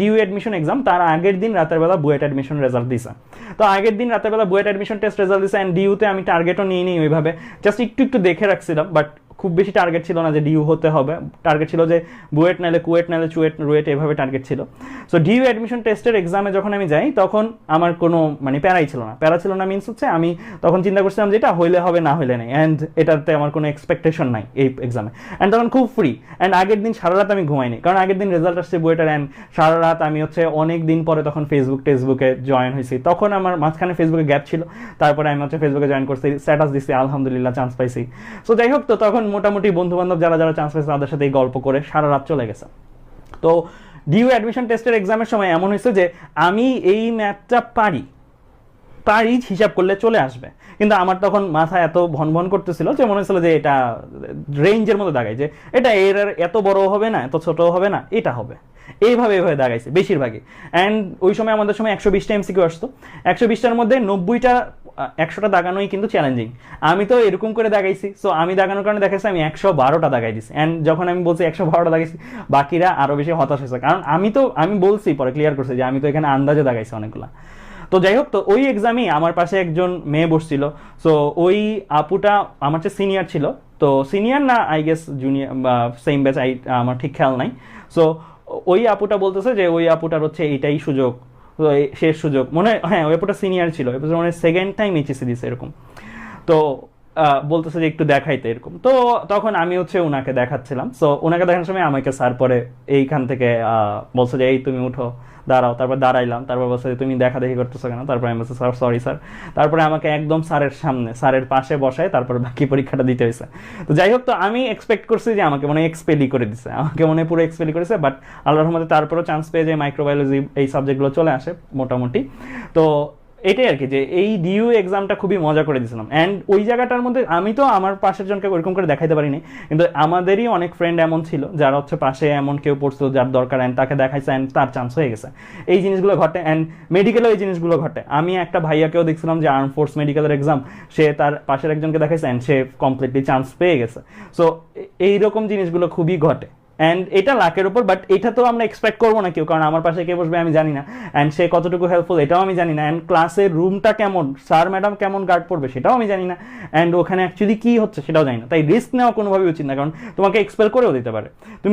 Due admission exam তার আগের দিন রাতের বেলা বুয়েট অ্যাডমিশন রেজাল্ট দিছে। তো আগের দিন রাতের বেলা বুয়েট অ্যাডমিশন টেস্ট রেজাল্ট দিছে অ্যান্ড ডিউতে আমি টার্গেটও নিয়ে নিই ওইভাবে। জাস্ট একটু একটু দেখে রাখছিলাম বাট খুব বেশি টার্গেট ছিল না যে ডিউ হতে হবে। টার্গেট ছিল যে বুয়েট নাইলে কুয়েট, নাইলে চুয়েট, রুয়েট এভাবে টার্গেট ছিল। সো ডিউ অ্যাডমিশন টেস্টের এক্সামে যখন আমি যাই, তখন আমার কোনো মানে প্যারাই ছিল না। প্যারা ছিল না মিনস হচ্ছে আমি তখন চিন্তা করছিলাম যে এটা হইলে হবে, না হইলে নেই। অ্যান্ড এটাতে আমার কোনো এক্সপেকটেশন নাই এই এক্সামে অ্যান্ড তখন খুব ফ্রি অ্যান্ড আগের দিন সারা রাত আমি ঘুমাইনি। কারণ আগের দিন রেজাল্ট আসছে বুয়েটার অ্যান্ড সারা রাত আমি হচ্ছে অনেক দিন পরে তখন ফেসবুক টেসবুকে জয়েন হয়েছি। তখন আমার মাঝখানে ফেসবুকে গ্যাপ ছিল। তারপরে আমি হচ্ছে ফেসবুকে জয়েন করছি স্ট্যাটাস দিচ্ছি আলহামদুলিল্লাহ চান্স পাইছি। সো যাই হোক তো তখন মোটামুটি বন্ধু বান্ধব যারা যারা চান্স পাইছে তাদের সাথে এই গল্প করে সারা রাত চলে গেছে। তো ডিউ অ্যাডমিশন টেস্টের এক্সামের সময় এমন হয়েছে যে আমি এই ম্যাথটা পারি পারি হিসাব করলে চলে আসবে। কিন্তু আমার তখন মাথা এত ভন ভন করতেছিল যে মনে হচ্ছিল যে এটা রেঞ্জের মতো দাগাই যে এটা এর এত বড় হবে না, এত ছোট হবে না, এটা হবে। এইভাবে এইভাবে দাগাইছে, বেশিরভাগই। অ্যান্ড ওই সময় আমাদের সময় একশো বিশটা এমসিকিউ আসতো। একশো বিশটার মধ্যে নব্বইটা একশোটা দাগানোই কিন্তু চ্যালেঞ্জিং আমি তো এরকম করে দাগাইছি সো আমি দাগানোর কারণে দেখাচ্ছি আমি একশো বারোটা দাগাই দিছি। অ্যান্ড যখন আমি বলছি একশো বারোটা দাগাইছি, বাকিরা আরও বেশি হতাশ হয়েছে। কারণ আমি তো, আমি বলছি, পরে ক্লিয়ার করছি যে আমি তো এখানে আন্দাজে দাগাইছি অনেকগুলা। তো যাই হোক, তো ওই এক্সামেই আমার পাশে একজন মেয়ে বসছিল। সো ওই আপুটা আমার চেয়ে সিনিয়র ছিল। তো সিনিয়র না আই গেস জুনিয়র বা সেম ব্যাচ আই আমার ঠিক খেয়াল নাই। সো ওই আপুটা বলতেছে যে ওই আপুটার হচ্ছে এইটাই সুযোগ। তো এই শেষ সুযোগ। মনে হয় ওই সিনিয়র ছিল। ওয়েপোটা মানে সেকেন্ড টাইম এইচএসি দিছে এরকম। তো বলতেছে যে একটু দেখাইতে এরকম। তো তখন আমি হচ্ছে ওনাকে দেখাচ্ছিলাম। সো ওনাকে দেখানোর সময় আমাকে স্যার পরে এইখান থেকে বলছে যে, এই তুমি উঠো। দাঁড়াও, তারপর দাঁড়াইলাম, তারপর বলছে তুমি দেখা দেখি করতেছো কেন? তারপর আমি বলছি, স্যার সরি স্যার। তারপরে আমাকে একদম স্যারের সামনে, স্যারের পাশে বসায় তারপর বাকি পরীক্ষাটা দিতে হয়েছে। তো যাই হোক, তো আমি এক্সপেক্ট করছি যে আমাকে মনে হয় এক্সপেলি করে দিছে। আমাকে মনে পুরো এক্সপেলি করেছে বাট আল্লাহর রহমতে তারপরেও চান্স পেয়ে যে মাইক্রোবায়োলজি এই সাবজেক্টগুলো চলে আসে মোটামুটি। তো এটাই আর কি, যে এই ডিইউ এক্সামটা খুবই মজা করে দিয়েছিলাম। অ্যান্ড ওই জায়গাটার মধ্যে আমি তো আমার পাশের জনকে ওইরকম করে দেখাইতে পারিনি, কিন্তু আমাদেরই অনেক ফ্রেন্ড এমন ছিল, যারা হচ্ছে পাশে এমন কেউ পড়ছিল যার দরকার অ্যান্ড তাকে দেখাইছে অ্যান্ড তার চান্স হয়ে গেছে। এই জিনিসগুলো ঘটে অ্যান্ড মেডিকেলেও এই জিনিসগুলো ঘটে। আমি একটা ভাইয়াকেও দেখছিলাম যে আর্ম ফোর্স মেডিকেলের এক্সাম সে তার পাশের একজনকে দেখাইছে অ্যান্ড সে কমপ্লিটলি চান্স পেয়ে গেছে। সো এইরকম জিনিসগুলো খুবই ঘটে। অ্যান্ড এটা লাকের উপর বাট এটা তো আমরা এক্সপেক্ট করব না কেউ, কারণ আমার পাশে কে বসবে আমি জানি না। অ্যান্ড সে কতটুকু হেল্পফুল এটাও আমি জানি না। অ্যান্ড ক্লাসের রুমটা কেমন? স্যার ম্যাডাম কেমন গার্ড পড়বে, সেটাও আমি জানি না। অ্যান্ড ওখানে অ্যাকচুয়ালি কী হচ্ছে সেটাও জানি না। তাই রিস্ক নেওয়া কোনোভাবেই উচিত না, কারণ তোমাকে এক্সপেল করেও দিতে পারে। তুমি